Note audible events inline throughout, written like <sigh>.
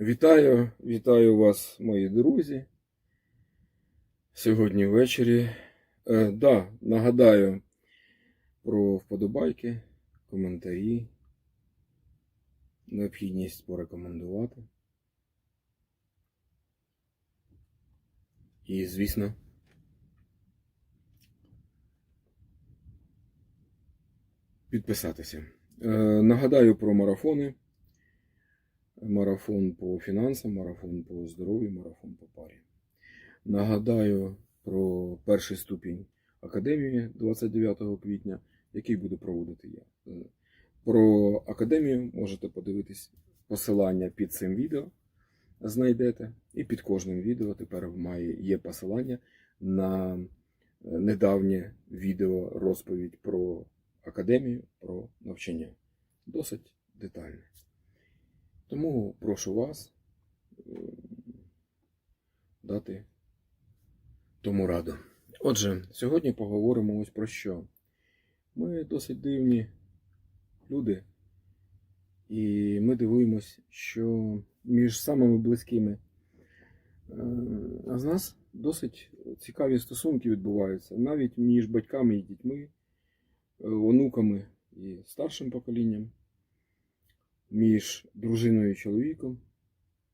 Вітаю, вітаю вас, мої друзі. Сьогодні ввечері. Е, да, нагадаю про вподобайки, коментарі, необхідність порекомендувати. І, звісно, підписатися. Е, нагадаю про марафони. Марафон по фінансам, марафон по здоров'ю, марафон по парі. Нагадаю про перший ступінь академії 29 квітня, який буду проводити я. Про академію можете подивитись посилання під цим відео. Знайдете. І під кожним відео тепер має, є посилання на е, недавнє відео розповідь про академію, про навчання. Досить детальне. Тому прошу вас дати тому раду. Отже, сьогодні поговоримо ось про що. Ми досить дивні люди, і ми дивуємось, що між самими близькими е, з нас досить цікаві стосунки відбуваються навіть між батьками і дітьми, е, онуками і старшим поколінням між дружиною і чоловіком,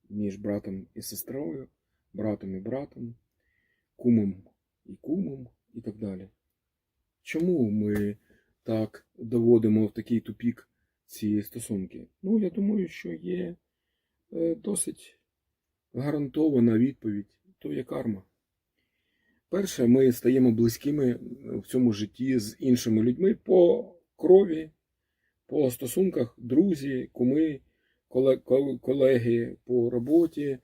між братом і сестрою, братом і братом, кумом і кумом і так далі. Чому ми так доводимо в такий тупік ці стосунки? Ну, я думаю, що є е, досить гарантована відповідь, то є карма. Перше, ми стаємо близькими в цьому житті з іншими людьми по крові, по стосунках друзі, куми, колеги по роботі,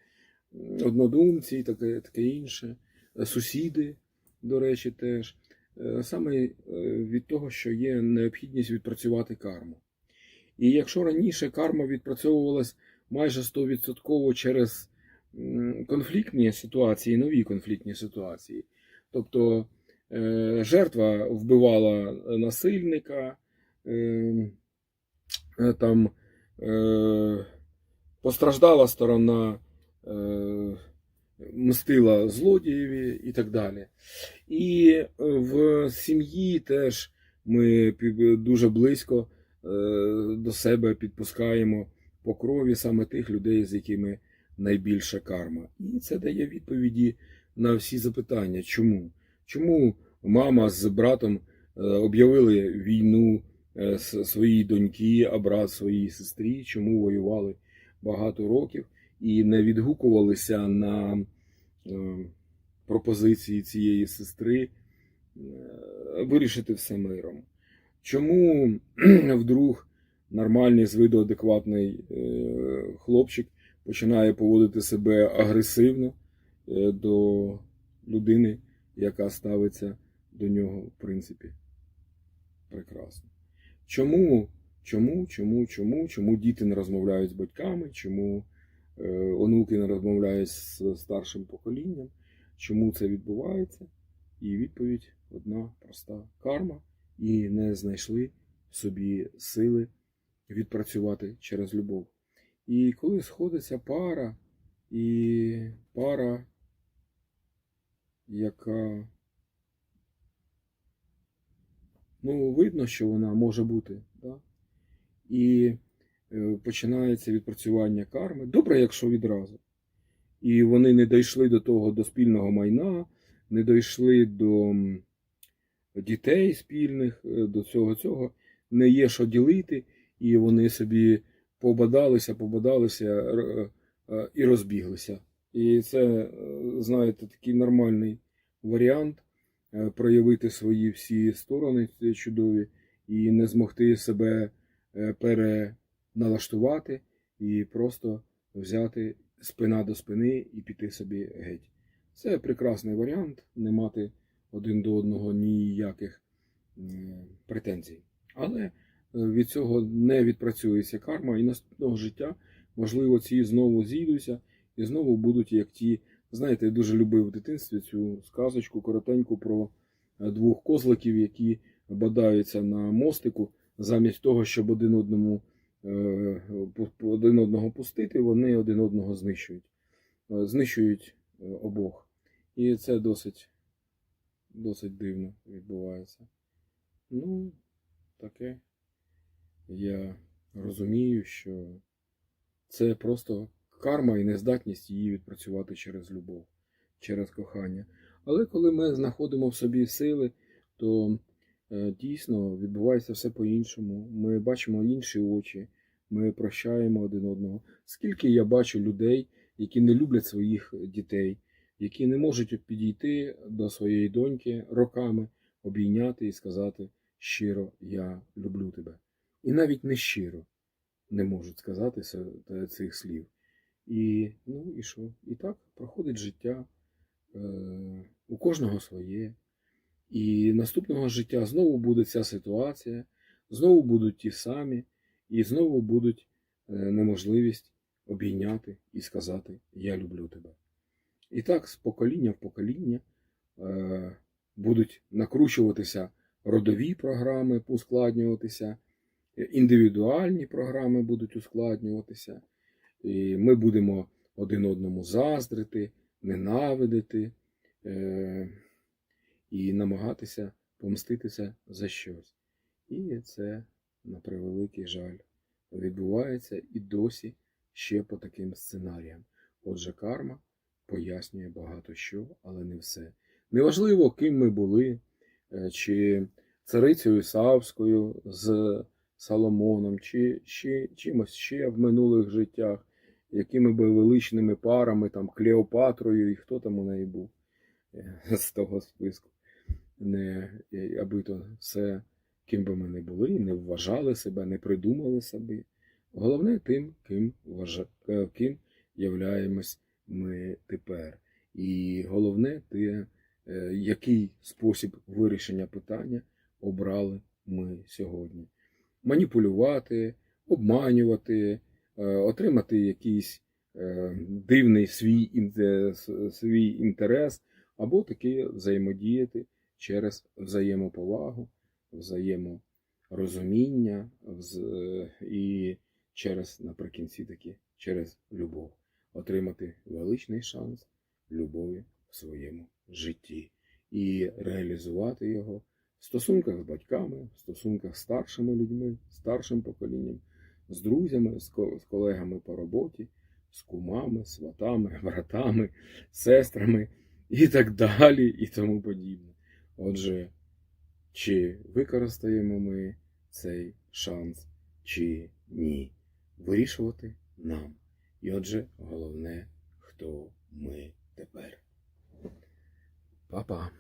однодумці і таке, таке інше, Е, сусіди, до речі, теж. Е, Саме е, від того, що є необхідність відпрацювати карму. І якщо раніше карма відпрацьовувалась майже 100% через конфліктні ситуації, нові конфліктні ситуації, тобто жертва вбивала насильника, е, е, там е, постраждала сторона е, мстила злодієві і так далі. І е, в сім'ї теж ми дуже близько е, до себе підпускаємо по крові саме тих людей, з якими найбільша карма. І це дає відповіді на всі запитання. Чому? Чому мама з братом е, об'явили війну е, своїй доньки, а брат своїй сестрі, чому воювали багато років і не відгукувалися на е, пропозиції цієї сестри е, вирішити все миром. Чому <clears throat> вдруг нормальний з виду адекватний е, хлопчик починає поводити себе агресивно е, до людини, яка ставиться до нього, в принципі, прекрасно. Чому, чому, чому, чому, чому діти не розмовляють з батьками, чому е, онуки не розмовляють з старшим поколінням, чому це відбувається? І відповідь одна проста карма, і не знайшли собі сили відпрацювати через любов. І коли сходиться пара, і пара, яка ну, видно, що вона може бути, да? і е, починається відпрацювання карми. Добре, якщо відразу. І вони не дійшли до того до спільного майна, не дійшли до дітей спільних, е, до цього цього, не є що ділити, і вони собі побадалися, побадалися е, і розбіглися. І це, знаєте, такий нормальний варіант проявити свої всі сторони чудові і не змогти себе е, переналаштувати і просто взяти спина до спини і піти собі геть. Це прекрасний варіант, не мати один до одного ніяких претензій. Але е, від цього не відпрацюється карма, і наступного життя, можливо, ці знову зійдуться і знову будуть як ті. Знаєте, я дуже любив в дитинстві цю сказочку коротеньку про е, двох козликів, які бадаються на мостику, замість того, щоб один одному е, один одного пустити, вони один одного знищують. Е, Знищують е, обох. І це досить, досить дивно відбувається. Ну, таке. Я розумію, що це просто карма і нездатність її відпрацювати через любов, через кохання. Але коли ми знаходимо в собі сили, то дійсно відбувається все по-іншому. Ми бачимо інші очі, ми прощаємо один одного. Скільки я бачу людей, які не люблять своїх дітей, які не можуть підійти до своєї доньки роками, обійняти і сказати щиро я люблю тебе. І навіть не щиро не можуть сказати цих слів. І ну і що? І так проходить життя. Е, у кожного своє. І наступного життя знову буде ця ситуація, знову будуть ті самі, і знову будуть е, неможливість обійняти і сказати Я люблю тебе. І так з покоління в покоління е, будуть накручуватися родові програми, ускладнюватися, е, індивідуальні програми будуть ускладнюватися. І ми будемо один одному заздрити, ненавидити і намагатися помститися за щось. І це, на превеликий жаль, відбувається і досі ще по таким сценаріям. Отже, карма пояснює багато що, але не все. Неважливо, ким ми були, е, чи царицею Савською з Соломоном, чи ще, чимось ще в минулих життях, якими би величними парами, там, Клеопатрою і хто там у неї був е, з того списку. Не, е, аби то все, ким би ми не були, не вважали себе, не придумали собі. Головне тим, ким, вважа... е, ким являємось ми тепер. І головне те, е, який спосіб вирішення питання обрали ми сьогодні. Маніпулювати, обманювати, отримати якийсь дивний свій, свій інтерес, або таки взаємодіяти через взаємоповагу, взаєморозуміння вз- і через наприкінці таки через любов. Отримати величний шанс любові в своєму житті і реалізувати його в стосунках з батьками, в стосунках з старшими людьми, старшим поколінням, з друзями, з колегами по роботі, з кумами, сватами, братами, сестрами і так далі, і тому подібне. Отже, чи використаємо ми цей шанс, чи ні? Вирішувати нам. І отже, головне, хто ми тепер. Па-па.